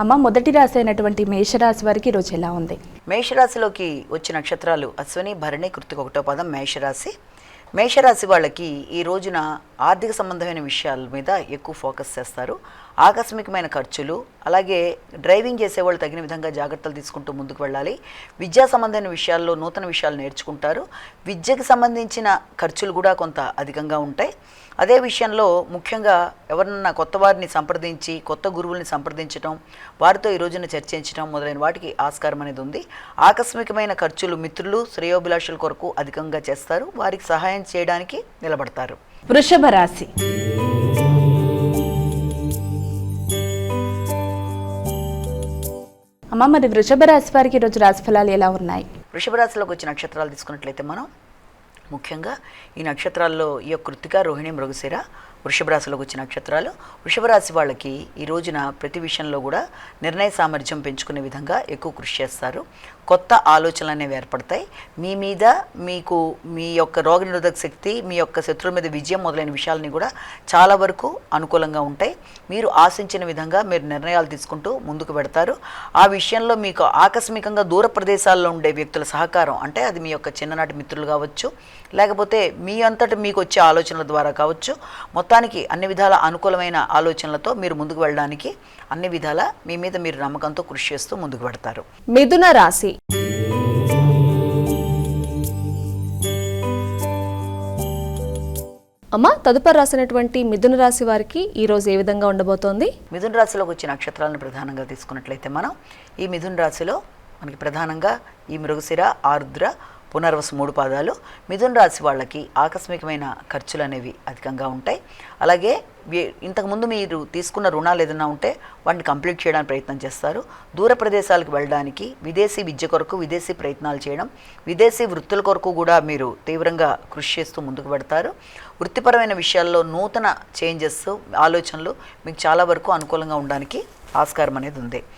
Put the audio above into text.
అమ్మ మొదటి రాశి అయినటువంటి మేషరాశి వారికి ఈరోజు ఎలా ఉంది? మేషరాశిలోకి వచ్చే నక్షత్రాలు అశ్విని భరణి కృతిక ఒకటో పదం మేషరాశి. మేషరాశి వాళ్ళకి ఈ రోజున ఆర్థిక సంబంధమైన విషయాల మీద ఎక్కువ ఫోకస్ చేస్తారు. ఆకస్మికమైన ఖర్చులు అలాగే డ్రైవింగ్ చేసేవాళ్ళు తగిన విధంగా జాగ్రత్తలు తీసుకుంటూ ముందుకు వెళ్ళాలి. విద్యా సంబంధమైన విషయాల్లో నూతన విషయాలు నేర్చుకుంటారు. విద్యకు సంబంధించిన ఖర్చులు కూడా కొంత అధికంగా ఉంటాయి. అదే విషయంలో ముఖ్యంగా ఎవరన్నా కొత్త వారిని సంప్రదించి కొత్త గురువుల్ని సంప్రదించడం వారితో ఈ రోజున చర్చించడం మొదలైన వాటికి ఆస్కారం అనేది ఉంది. ఆకస్మికమైన ఖర్చులు మిత్రులు శ్రేయోభిలాషుల కొరకు అధికంగా చేస్తారు. వారికి సహాయం చేయడానికి నిలబడతారు. వృషభ రాశి. అమ్మ మరి వృషభ రాశి వారికి ఈరోజు రాశిఫలాలు ఎలా ఉన్నాయి? వృషభ రాశిలోకి వచ్చే నక్షత్రాలు తీసుకున్నట్లయితే మనం ముఖ్యంగా ఈ నక్షత్రాల్లో ఈ యొక్క కృతిక రోహిణి మృగశిర వృషభరాశిలోకి వచ్చే నక్షత్రాలు. వృషభరాశి వాళ్ళకి ఈ రోజున ప్రతి విషయంలో కూడా నిర్ణయ సామర్థ్యం పెంచుకునే విధంగా ఎక్కువ కృషి చేస్తారు. కొత్త ఆలోచనలు అనేవి ఏర్పడతాయి. మీ మీద మీకు మీ యొక్క రోగనిరోధక శక్తి మీ యొక్క శత్రువుల మీద విజయం మొదలైన విషయాలని కూడా చాలా వరకు అనుకూలంగా ఉంటాయి. మీరు ఆశించిన విధంగా మీరు నిర్ణయాలు తీసుకుంటూ ముందుకు పెడతారు. ఆ విషయంలో మీకు ఆకస్మికంగా దూర ప్రదేశాల్లో ఉండే వ్యక్తుల సహకారం అంటే అది మీ యొక్క చిన్ననాటి మిత్రులు కావచ్చు లేకపోతే మీ అంతటి మీకు వచ్చే ఆలోచనల ద్వారా కావచ్చు మొత్తానికి అన్ని విధాల అనుకూలమైన ఆలోచనలతో మీరు ముందుకు వెళ్ళడానికి అన్ని విధాల మీ మీద మీరు నమ్మకంతో కృషి చేస్తూ ముందుకు పెడతారు మిథున రాశి. అమ్మ తదుపరి రాసినటువంటి మిథున రాశి వారికి ఈ రోజు ఏ విధంగా ఉండబోతోంది? మిథున రాశిలోకి వచ్చే నక్షత్రాలను ప్రధానంగా తీసుకున్నట్లయితే మనం ఈ మిథున రాశిలో మనకి ప్రధానంగా ఈ మృగశిర ఆరుద్ర పునర్వసు మూడు పాదాలు. మిథున రాశి వాళ్ళకి ఆకస్మికమైన ఖర్చులు అనేవి అధికంగా ఉంటాయి. అలాగే ఇంతకుముందు మీరు తీసుకున్న రుణాలు ఏదైనా ఉంటే వాటిని కంప్లీట్ చేయడానికి ప్రయత్నం చేస్తారు. దూర ప్రదేశాలకు వెళ్ళడానికి విదేశీ విద్య కొరకు విదేశీ ప్రయత్నాలు చేయడం విదేశీ వృత్తుల కొరకు కూడా మీరు తీవ్రంగా కృషి చేస్తూ ముందుకు పెడతారు వృత్తిపరమైన విషయాల్లో నూతన చేంజెస్ ఆలోచనలు మీకు చాలా వరకు అనుకూలంగా ఉండడానికి ఆస్కారం అనేది ఉంది.